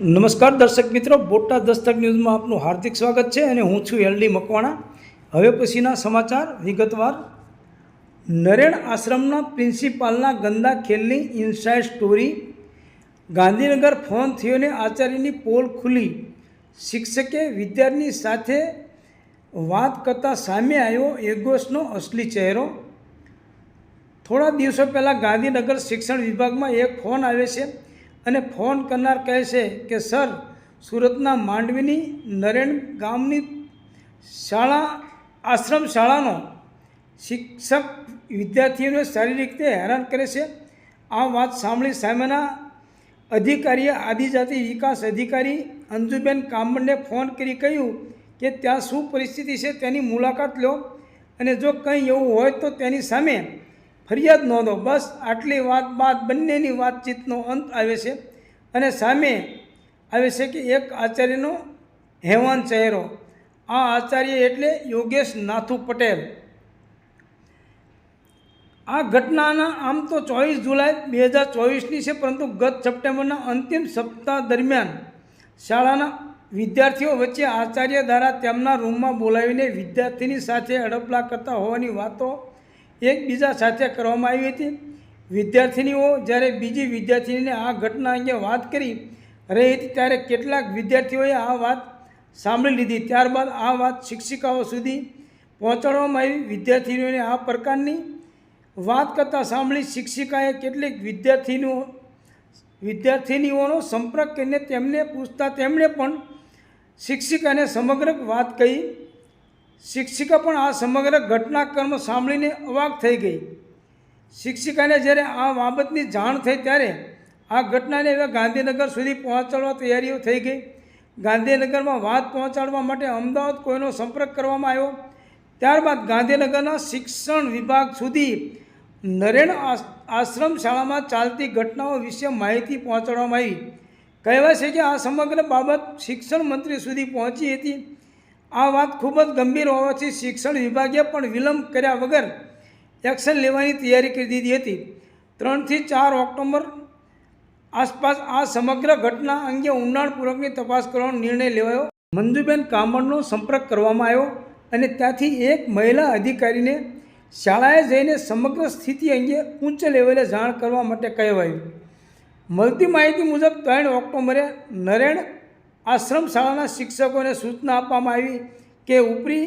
નમસ્કાર દર્શક મિત્રો, બોટાદ દસ્તક ન્યૂઝમાં આપનું હાર્દિક સ્વાગત છે અને હું છું એલડી મકવાણા. હવે પછીના સમાચાર, વિગતવાર. નરેણ આશ્રમના પ્રિન્સિપાલના ગંદા ખેલની ઇનસાઇડ સ્ટોરી ગાંધીનગર ફોન થયોને આચાર્યની પોલ ખુલી. શિક્ષકે વિદ્યાર્થીની સાથે વાત કરતાં સામે આવ્યો એગોસનો અસલી ચહેરો. થોડા દિવસો પહેલાં ગાંધીનગર શિક્ષણ વિભાગમાં એક ફોન આવે છે. અને ફોન કરનાર કહે છે કે, સર, સુરતના માંડવીની નરેણ ગામની શાળા, આશ્રમ શાળાનો શિક્ષક વિદ્યાર્થીઓને શારીરિક રીતે હેરાન કરે છે. આ વાત સાંભળી સામેના અધિકારીએ આદિજાતિ વિકાસ અધિકારી અંજુબેન કામડને ફોન કરી કહ્યું કે, ત્યાં શું પરિસ્થિતિ છે? તેની મુલાકાત લો. અને જો કંઈ એવું હોય તો તેની સામે ફરિયાદ નોંધો. બસ આટલી વાત બાદ બંનેની વાતચીતનો અંત આવે છે અને સામે આવે છે કે એક આચાર્યનો હેવાન ચહેરો. આ આચાર્ય એટલે યોગેશ નાથુ પટેલ. આ ઘટનાના આમ તો ચોવીસ જુલાઈ બે હજાર ચોવીસની છે, પરંતુ ગત સપ્ટેમ્બરના અંતિમ સપ્તાહ દરમિયાન શાળાના વિદ્યાર્થીઓ વચ્ચે આચાર્ય દ્વારા તેમના રૂમમાં બોલાવીને વિદ્યાર્થીની સાથે અડપલા કરતા હોવાની વાતો એકબીજા સાથે કરવામાં આવી હતી. વિદ્યાર્થિનીઓ જ્યારે બીજી વિદ્યાર્થિનીને આ ઘટના અંગે વાત કરી રહી હતી ત્યારે કેટલાક વિદ્યાર્થીઓએ આ વાત સાંભળી લીધી. ત્યારબાદ આ વાત શિક્ષિકાઓ સુધી પહોંચાડવામાં આવી. વિદ્યાર્થીનીઓને આ પ્રકારની વાત કરતાં સાંભળી શિક્ષિકાએ કેટલીક વિદ્યાર્થીનીઓ, વિદ્યાર્થિનીઓનો સંપર્ક કરીને તેમને પૂછતા તેમણે પણ શિક્ષિકાને સમગ્ર વાત કહી શિક્ષિકા પણ આ સમગ્ર ઘટનાક્રમ સાંભળીને અવાક થઈ ગઈ. શિક્ષિકાને જ્યારે આ બાબતની જાણ થઈ ત્યારે આ ઘટનાને હવે ગાંધીનગર સુધી પહોંચાડવા તૈયારીઓ થઈ ગઈ. ગાંધીનગરમાં વાત પહોંચાડવા માટે અમદાવાદ કોઈનો સંપર્ક કરવામાં આવ્યો. ત્યારબાદ ગાંધીનગરના શિક્ષણ વિભાગ સુધી નરેણ આશ- આશ્રમ શાળામાં ચાલતી ઘટનાઓ વિશે માહિતી પહોંચાડવામાં આવી. કહેવાય છે કે આ સમગ્ર બાબત શિક્ષણ મંત્રી સુધી પહોંચી હતી. આ વાત ખૂબ જ ગંભીર હોવાથી શિક્ષણ વિભાગે પણ વિલંબ કર્યા વગર એક્શન લેવાની તૈયારી કરી દીધી હતી. ત્રણથી ચાર ઓક્ટોબર આસપાસ આ સમગ્ર ઘટના અંગે ઊંડાણપૂર્વકની તપાસ કરવાનો નિર્ણય લેવાયો. મંજુબેન કામડનો સંપર્ક કરવામાં આવ્યો અને ત્યાંથી એક મહિલા અધિકારીને શાળાએ જઈને સમગ્ર સ્થિતિ અંગે ઉચ્ચ લેવલે જાણ કરવા માટે કહેવાયું. મળતી માહિતી મુજબ ત્રણ ઓક્ટોબરે નરેણ આશ્રમ શાળાના શિક્ષકોને સૂચના આપવામાં આવી કે ઉપરી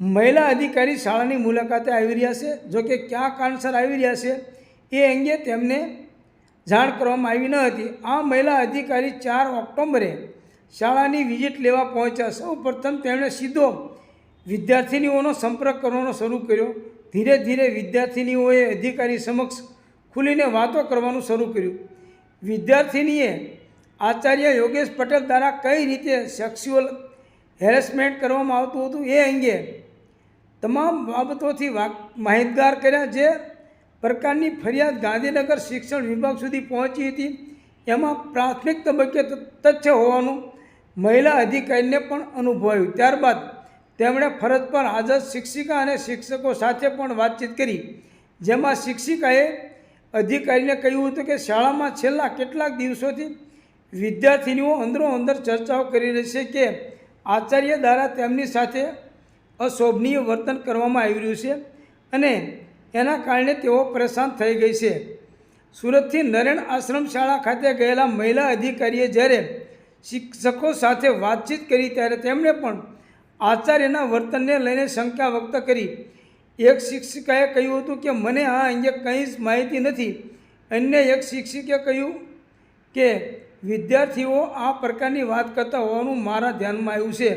મહિલા અધિકારી શાળાની મુલાકાતે આવી રહ્યા છે. જોકે કયા કારણસર આવી રહ્યા છે એ અંગે તેમને જાણ કરવામાં આવી ન હતી. આ મહિલા અધિકારી ચાર ઓક્ટોબરે શાળાની વિઝિટ લેવા પહોંચ્યા. સૌ પ્રથમ તેમણે સીધો વિદ્યાર્થિનીઓનો સંપર્ક કરવાનો શરૂ કર્યો. ધીરે ધીરે વિદ્યાર્થિનીઓએ અધિકારી સમક્ષ ખુલીને વાતો કરવાનું શરૂ કર્યું. વિદ્યાર્થિનીએ આચાર્ય યોગેશ પટેલ દ્વારા કઈ રીતે સેક્સ્યુઅલ હેરેસમેન્ટ કરવામાં આવતું હતું એ અંગે તમામ બાબતોથી વાક, માહિતગાર કર્યા જે પ્રકારની ફરિયાદ ગાંધીનગર શિક્ષણ વિભાગ સુધી પહોંચી હતી. એમાં પ્રાથમિક તબક્કે તથ્ય હોવાનું મહિલા અધિકારીને પણ અનુભવાયું. ત્યારબાદ તેમણે ફરજ પર હાજર શિક્ષિકા અને શિક્ષકો સાથે પણ વાતચીત કરી. જેમાં શિક્ષિકાએ અધિકારીને કહ્યું હતું કે શાળામાં છેલ્લા કેટલાક દિવસોથી વિદ્યાર્થિનીઓ અંદરો અંદર ચર્ચાઓ કરી રહી છે કે આચાર્ય દ્વારા તેમની સાથે અશોભનીય વર્તન કરવામાં આવી રહ્યું છે અને એના કારણે તેઓ પરેશાન થઈ ગઈ છે. સુરતથી નરેણ આશ્રમ શાળા ખાતે ગયેલા મહિલા અધિકારીએ જ્યારે શિક્ષકો સાથે વાતચીત કરી ત્યારે તેમણે પણ આચાર્યના વર્તનને લઈને શંકા વ્યક્ત કરી. એક શિક્ષિકાએ કહ્યું હતું કે, મને આ અંગે કંઈ જ માહિતી નથી. અન્ય એક શિક્ષકે કહ્યું કે વિદ્યાર્થીઓ આ પ્રકારની વાત કરતા હોવાનું મારા ધ્યાનમાં આવ્યું છે.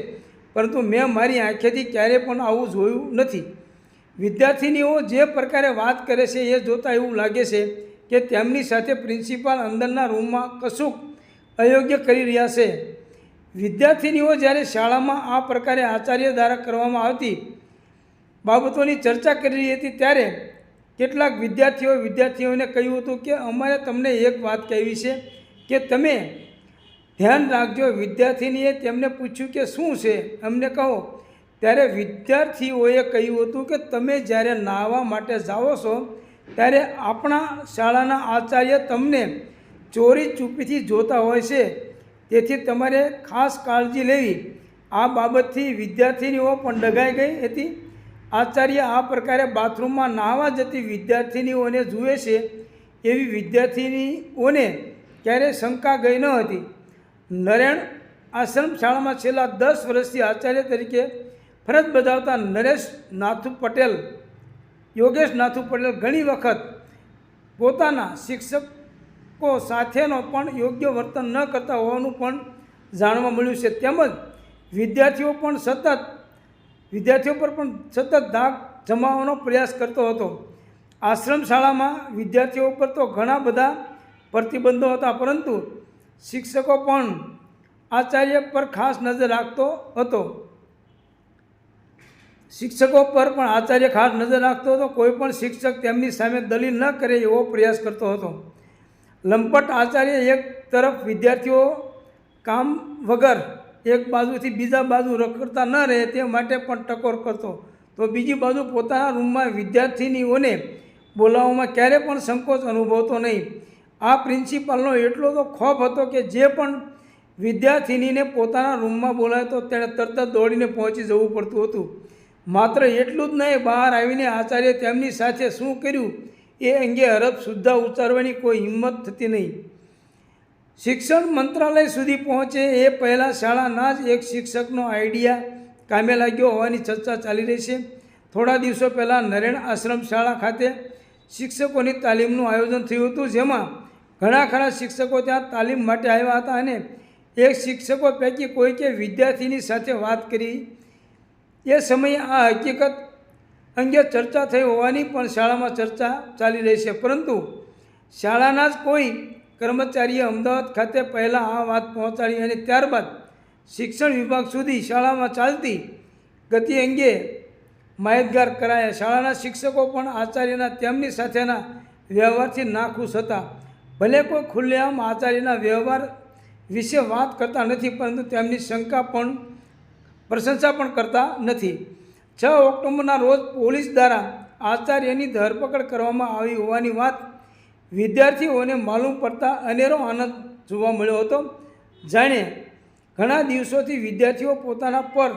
પરંતુ મેં મારી આંખેથી ક્યારેય પણ આવું જોયું નથી. વિદ્યાર્થીનીઓ જે પ્રકારે વાત કરે છે એ જોતાં એવું લાગે છે કે તેમની સાથે પ્રિન્સિપાલ અંદરના રૂમમાં કશુંક અયોગ્ય કરી રહ્યા છે. વિદ્યાર્થીનીઓ જ્યારે શાળામાં આ પ્રકારે આચાર્ય દ્વારા કરવામાં આવતી બાબતોની ચર્ચા કરી રહી હતી ત્યારે કેટલાક વિદ્યાર્થીઓ વિદ્યાર્થીઓને કહ્યું હતું કે અમારે તમને એક વાત કહેવી છે. કે તમે ધ્યાન રાખજો, વિદ્યાર્થીનીએ તેમને પૂછ્યું કે શું છે? અમને કહો. ત્યારે વિદ્યાર્થીઓએ કહ્યું હતું કે તમે જ્યારે નાહવા માટે જાઓ છો, ત્યારે આપણા શાળાના આચાર્ય તમને ચોરી ચૂપીથી જોતા હોય છે. તેથી તમારે ખાસ કાળજી લેવી. આ બાબતથી વિદ્યાર્થીનીઓ પણ ડગાઈ ગઈ હતી. આચાર્ય આ પ્રકારે બાથરૂમમાં નાહવા જતી વિદ્યાર્થીનીઓને જુએ છે. એવી વિદ્યાર્થિનીઓને ક્યારેય શંકા ગઈ ન હતી. નરેણ આશ્રમ શાળામાં છેલ્લા દસ વર્ષથી આચાર્ય તરીકે ફરજ બજાવતા નરેશ નાથુ પટેલ, યોગેશ નાથુ પટેલ ઘણી વખત પોતાના શિક્ષકો સાથેનો પણ યોગ્ય વર્તન ન કરતા હોવાનું પણ જાણવા મળ્યું છે. તેમજ વિદ્યાર્થીઓ પણ સતત, વિદ્યાર્થીઓ પર પણ સતત ધાક જમાવવાનો પ્રયાસ કરતો હતો. આશ્રમ શાળામાં વિદ્યાર્થીઓ પર તો ઘણા બધા પ્રતિબંધો હતા, પરંતુ શિક્ષકો પણ આચાર્ય પર ખાસ નજર રાખતો હતો. શિક્ષકો પર પણ આચાર્ય ખાસ નજર રાખતો હતો. કોઈ પણ શિક્ષક તેમની સામે દલીલ ન કરે એવો પ્રયાસ કરતો હતો. લંપટ આચાર્ય એક તરફ વિદ્યાર્થીઓ કામ વગર એક બાજુથી બીજા બાજુ રખડતા ન રહે તે માટે પણ ટકોર કરતો. તો બીજી બાજુ પોતાના રૂમમાં વિદ્યાર્થિનીઓને બોલાવવામાં ક્યારે પણ સંકોચ અનુભવતો નહીં. આ પ્રિન્સિપાલનો એટલો તો ખોફ હતો કે જે પણ વિદ્યાર્થિનીને પોતાના રૂમમાં બોલાવે તો તેણે તરત જ દોડીને પહોંચી જવું પડતું હતું. માત્ર એટલું જ નહીં, બહાર આવીને આચાર્ય તેમની સાથે શું કર્યું એ અંગે હરફ સુદ્ધા ઉચ્ચારવાની કોઈ હિંમત થતી નહીં. શિક્ષણ મંત્રાલય સુધી પહોંચે એ પહેલાં શાળાના જ એક શિક્ષકનો આઈડિયા કામે લાગ્યો હોવાની ચર્ચા ચાલી રહી છે. થોડા દિવસો પહેલાં નરેણ આશ્રમ શાળા ખાતે શિક્ષકોની તાલીમનું આયોજન થયું હતું, જેમાં ઘણા ખરા શિક્ષકો ત્યાં તાલીમ માટે આવ્યા હતા અને એક શિક્ષકો પૈકી કોઈકે વિદ્યાર્થીની સાથે વાત કરી. એ સમયે આ હકીકત અંગે ચર્ચા થઈ હોવાની પણ શાળામાં ચર્ચા ચાલી રહી છે. પરંતુ શાળાના જ કોઈ કર્મચારીએ અમદાવાદ ખાતે પહેલાં આ વાત પહોંચાડી અને ત્યારબાદ શિક્ષણ વિભાગ સુધી શાળામાં ચાલતી ગતિ અંગે માહિતગાર કરાયા. શાળાના શિક્ષકો પણ આચાર્યના તેમની સાથેના વ્યવહારથી નાખુશ હતા. ભલે કોઈ ખુલ્લેઆમ આચાર્યના વ્યવહાર વિશે વાત કરતા નથી, પરંતુ તેમની શંકા પણ, પ્રશંસા પણ કરતા નથી. છ ઓક્ટોબરના રોજ પોલીસ દ્વારા આચાર્યની ધરપકડ કરવામાં આવી હોવાની વાત વિદ્યાર્થીઓને માલુમ પડતા અનેરો આનંદ જોવા મળ્યો હતો. જાણે ઘણા દિવસોથી વિદ્યાર્થીઓ પોતાના પર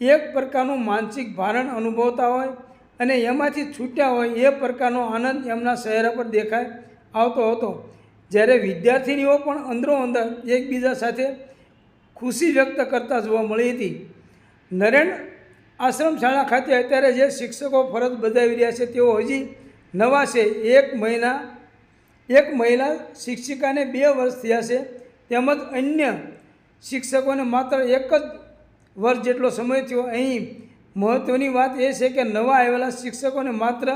એક પ્રકારનું માનસિક ભારણ અનુભવતા હોય અને એમાંથી છૂટ્યા હોય એ પ્રકારનો આનંદ એમના ચહેરા પર દેખાય. આવતો હતો. જ્યારે વિદ્યાર્થીનીઓ પણ અંદરો અંદર એકબીજા સાથે ખુશી વ્યક્ત કરતા જોવા મળી હતી. નરેણ આશ્રમ શાળા ખાતે અત્યારે જે શિક્ષકો ફરજ બજાવી રહ્યા છે, તેઓ હજી નવા છે. એક મહિના, એક મહિલા શિક્ષિકાને બે વર્ષ થયા છે, તેમજ અન્ય શિક્ષકોને માત્ર એક જ વર્ષ જેટલો સમય થયો. અહીં મહત્ત્વની વાત એ છે કે નવા આવેલા શિક્ષકોને માત્ર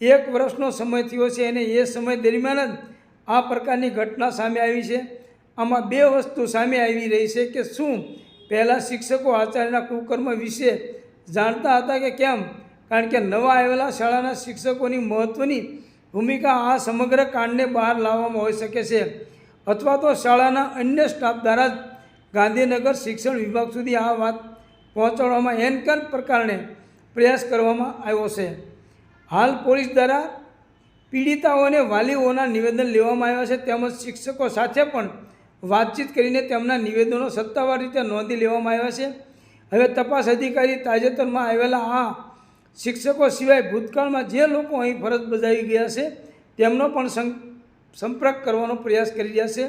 એક વર્ષનો સમય થયો છે અને એ સમય દરમિયાન જ આ પ્રકારની ઘટના સામે આવી છે. આમાં બે વસ્તુ સામે આવી રહી છે કે શું પહેલાં શિક્ષકો આચાર્યના કુકર્મ વિશે જાણતા હતા કે કેમ? કારણ કે નવા આવેલા શાળાના શિક્ષકોની મહત્ત્વની ભૂમિકા આ સમગ્ર કાંડને બહાર લાવવામાં હોઈ શકે છે. અથવા તો શાળાના અન્ય સ્ટાફ દ્વારા જ ગાંધીનગર શિક્ષણ વિભાગ સુધી આ વાત પહોંચાડવામાં એનકર પ્રકારને પ્રયાસ કરવામાં આવ્યો છે. હાલ પોલીસ દ્વારા પીડિતાઓને વાલીઓના નિવેદન લેવામાં આવ્યા છે. તેમજ શિક્ષકો સાથે પણ વાતચીત કરીને તેમના નિવેદનો સત્તાવાર રીતે નોંધી લેવામાં આવ્યા છે. હવે તપાસ અધિકારી તાજેતરમાં આવેલા આ શિક્ષકો સિવાય ભૂતકાળમાં જે લોકો અહીં ફરજ બજાવી ગયા છે, તેમનો પણ સંપર્ક કરવાનો પ્રયાસ કરી રહ્યા છે.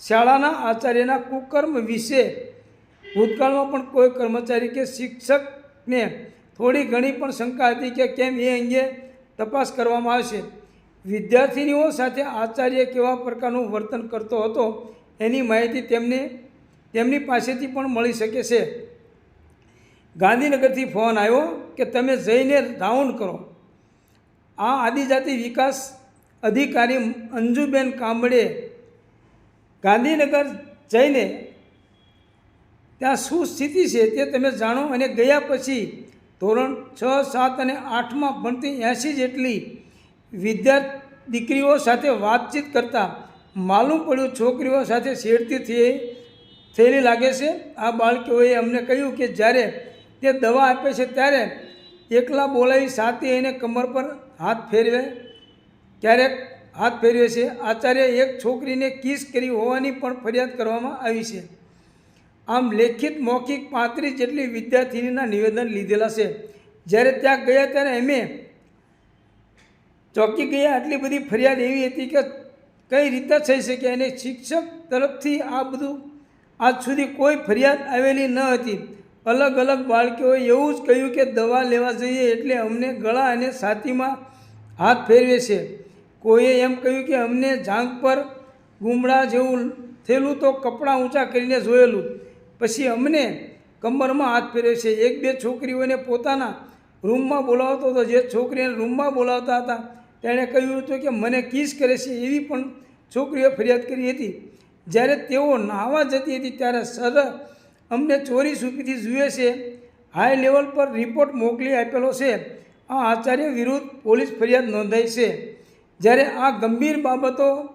શાળાના આચાર્યના કુકર્મ વિશે ભૂતકાળમાં પણ કોઈ કર્મચારી કે શિક્ષકને થોડી ઘણી પણ શંકા હતી કે કેમ એ અંગે તપાસ કરવામાં આવશે. વિદ્યાર્થીનીઓ સાથે આચાર્ય કેવા પ્રકારનું વર્તન કરતો હતો એની માહિતી તેમને, તેમની પાસેથી પણ મળી શકે છે. ગાંધીનગરથી ફોન આવ્યો કે તમે જઈને રાઉન્ડ કરો. આ આદિજાતિ વિકાસ અધિકારી અંજુબેન કાંબળે ગાંધીનગર જઈને ત્યાં શું સ્થિતિ છે તે તમે જાણો અને ગયા પછી ધોરણ છ, સાત અને આઠમાં ભણતી એંસી જેટલી વિદ્યાર્થી દીકરીઓ સાથે વાતચીત કરતાં માલુમ પડ્યું છોકરીઓ સાથે છેડતી થઈ થયેલી લાગે છે. આ બાળકીઓએ અમને કહ્યું કે જ્યારે તે દવા આપે છે ત્યારે એકલા બોલાવી સાથે એને કમર પર હાથ ફેરવે. ક્યારેક હાથ ફેરવે છે. આચાર્ય એક છોકરીને કિસ કરી હોવાની પણ ફરિયાદ કરવામાં આવી છે. આમ લેખિત મૌખિક પાંત્રીસ જેટલી વિદ્યાર્થીનીના નિવેદન લીધેલા છે. જ્યારે ત્યાં ગયા ત્યારે અમે ચોંકી ગયા આટલી બધી ફરિયાદ એવી હતી કે કઈ રીતે થઈ શકે અને શિક્ષક તરફથી આ બધું આજ સુધી કોઈ ફરિયાદ આવેલી ન હતી. અલગ અલગ બાળકીઓએ એવું જ કહ્યું કે દવા લેવા જઈએ એટલે અમને ગળા અને છાતીમાં હાથ ફેરવે છે. કોઈએ એમ કહ્યું કે અમને જાંગ પર ગુમડા જેવું થયેલું તો કપડાં ઊંચા કરીને જોયેલું. પછી અમને કમરમાં હાથ ફેરવે છે. એક બે છોકરીઓને પોતાના રૂમમાં બોલાવતો હતો. જે છોકરીને રૂમમાં બોલાવતા હતા, તેણે કહ્યું હતું કે મને કિસ કરે છે. એવી પણ છોકરીઓ ફરિયાદ કરી હતી. જ્યારે તેઓ નાહવા જતી હતી, ત્યારે સર અમને ચોરી સૂપીથી જુએ છે. હાઈ લેવલ પર રિપોર્ટ મોકલી આપેલો છે. આ આચાર્ય વિરુદ્ધ પોલીસ ફરિયાદ નોંધાઈ છે. જ્યારે આ ગંભીર બાબતો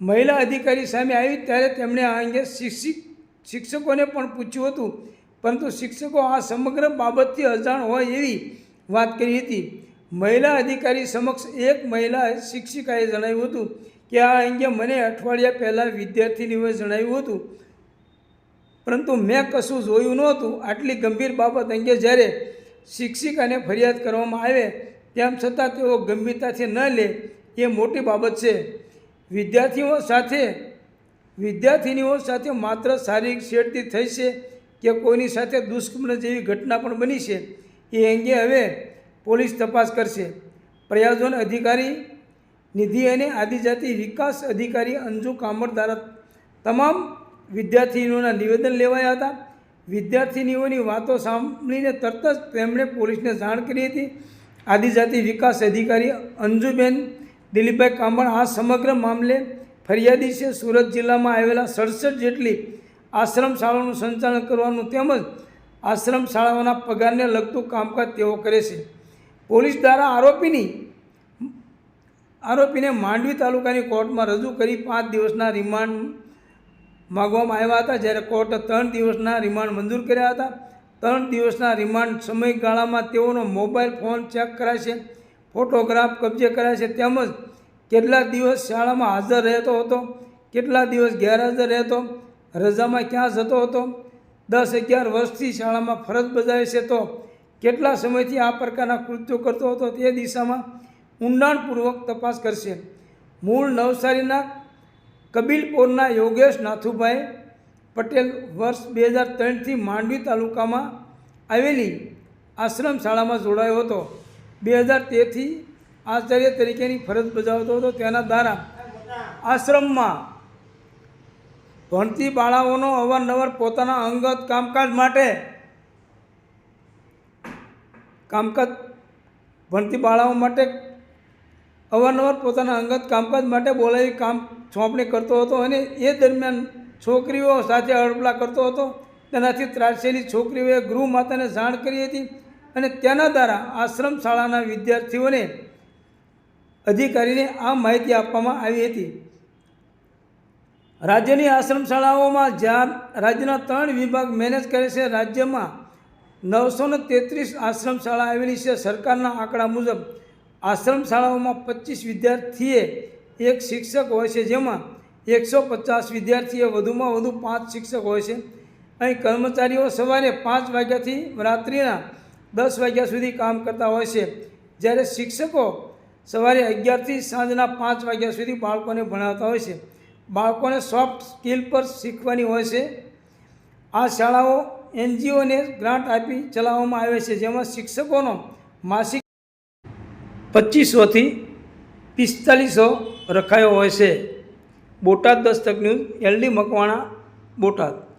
મહિલા અધિકારી સામે આવી, ત્યારે તેમણે આ અંગે શિક્ષિક શિક્ષકોને પણ પૂછ્યું હતું. પરંતુ શિક્ષકો આ સમગ્ર બાબતથી અજાણ હોય એવી વાત કરી હતી. મહિલા અધિકારી સમક્ષ એક મહિલા શિક્ષિકાએ જણાવ્યું હતું કે આ અંગે મને અઠવાડિયા પહેલાં વિદ્યાર્થીનીઓએ જણાવ્યું હતું. પરંતુ મેં કશું જોયું નહોતું. આટલી ગંભીર બાબત અંગે જ્યારે શિક્ષિકાને ફરિયાદ કરવામાં આવે, તેમ છતાં તેઓ ગંભીરતાથી ન લે. એ મોટી બાબત છે. વિદ્યાર્થીઓ સાથે વિદ્યાર્થીનીઓ સાથે માત્ર શારીરિક છેડતી થઈ છે કે કોઈની સાથે દુષ્કર્મ જેવી ઘટના પણ બની છે, એ અંગે હવે પોલીસ તપાસ કરશે. પ્રયાજોન અધિકારી, નિધિ અને આદિજાતિ વિકાસ અધિકારી અંજુ કામર દ્વારા તમામ વિદ્યાર્થીનીઓના નિવેદન લેવાયા હતા. વિદ્યાર્થીનીઓની વાતો સાંભળીને તરત જ તેમણે પોલીસને જાણ કરી હતી. આદિજાતિ વિકાસ અધિકારી અંજુબેન દિલીપભાઈ કામણ આ સમગ્ર મામલે ફરિયાદી છે, સુરત જિલ્લામાં આવેલા સડસઠ જેટલી આશ્રમ શાળાઓનું સંચાલન કરવાનું તેમજ આશ્રમ શાળાઓના પગારને લગતું કામકાજ તેઓ કરે છે. પોલીસ દ્વારા આરોપીની આરોપીને માંડવી તાલુકાની કોર્ટમાં રજૂ કરી પાંચ દિવસના રિમાન્ડ માગવામાં આવ્યા હતા, જ્યારે કોર્ટે ત્રણ દિવસના રિમાન્ડ મંજૂર કર્યા હતા. ત્રણ દિવસના રિમાન્ડ સમયગાળામાં તેઓનો મોબાઈલ ફોન ચેક કરાય છે ફોટોગ્રાફ કબજે કરાય છે તેમજ કેટલા દિવસ શાળામાં હાજર રહેતો હતો? કેટલા દિવસ ગેરહાજર રહેતો? રજામાં ક્યાં જતો હતો? દસ અગિયાર વર્ષથી શાળામાં ફરજ બજાવે છે તો કેટલા સમયથી આ પ્રકારના કૃત્યો કરતો હતો તે દિશામાં ઊંડાણપૂર્વક તપાસ કરશે. મૂળ નવસારીના કબીલપોરના યોગેશ નાથુભાઈ પટેલ વર્ષ બે હજાર ત્રણથી માંડવી તાલુકામાં આવેલી આશ્રમ શાળામાં જોડાયો હતો. બે હજાર તેરથી આચાર્ય તરીકેની ફરજ બજાવતો હતો તેના દ્વારા આશ્રમમાં ભણતી બાળાઓનો અવારનવાર પોતાના અંગત કામકાજ માટે કામકાજ ભણતી બાળાઓ માટે અવારનવાર પોતાના અંગત કામકાજ માટે બોલાવી કામ સોંપણી કરતો હતો અને એ દરમિયાન છોકરીઓ સાથે અડપલા કરતો હતો. તેનાથી ત્રાસેલી છોકરીઓએ ગૃહ માતાને જાણ કરી હતી અને તેના દ્વારા આશ્રમ શાળાના વિદ્યાર્થીઓને અધિકારીને આ માહિતી આપવામાં આવી હતી. રાજ્યની આશ્રમ શાળાઓમાં જ્યાં રાજ્યના ત્રણ વિભાગ મેનેજ કરે છે, રાજ્યમાં નવસો ને તેત્રીસ આશ્રમ શાળા આવેલી છે. સરકારના આંકડા મુજબ આશ્રમ શાળાઓમાં પચીસ વિદ્યાર્થીએ એક શિક્ષક હોય છે, જેમાં એકસો પચાસ વિદ્યાર્થીએ વધુમાં વધુ પાંચ શિક્ષક હોય છે. અહીં કર્મચારીઓ સવારે પાંચ વાગ્યાથી રાત્રિના દસ વાગ્યા સુધી કામ કરતા હોય છે. જ્યારે શિક્ષકો સવારે અગિયારથી સાંજના પાંચ વાગ્યા સુધી બાળકોને ભણાવતા હોય છે. બાળકોને સોફ્ટ સ્કિલ પર શીખવાની હોય છે. આ શાળાઓ એનજીઓને ગ્રાન્ટ આપી ચલાવવામાં આવે છે, જેમાં શિક્ષકોનો માસિક પચીસોથી પિસ્તાલીસો રખાયો હોય છે. Botad Dastak news, LD Makwana, Botad.